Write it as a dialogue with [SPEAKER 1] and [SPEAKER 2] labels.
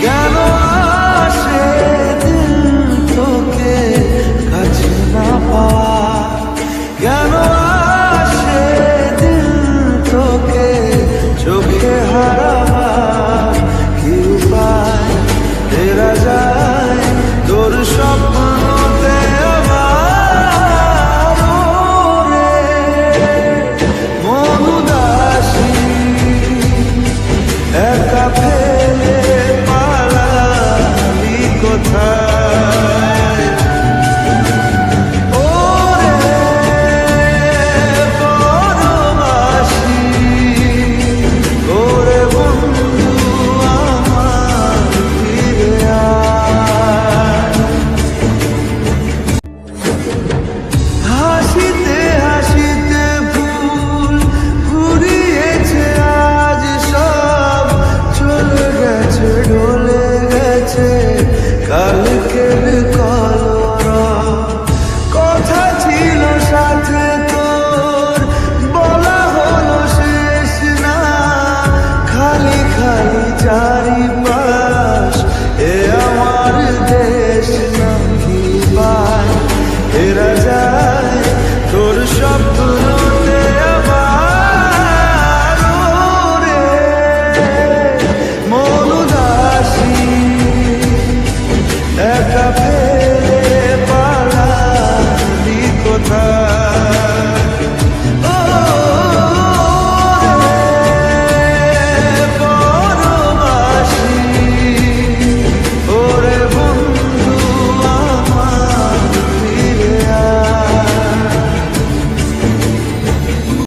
[SPEAKER 1] কেন আসে তোকে কাছে না পাওয়া? কেন আসে তোকে চোখে হারাবার কি তেরা যায় তোর স্বপ্নতে আবার ওরে। মন একা কালকের কথা। pena.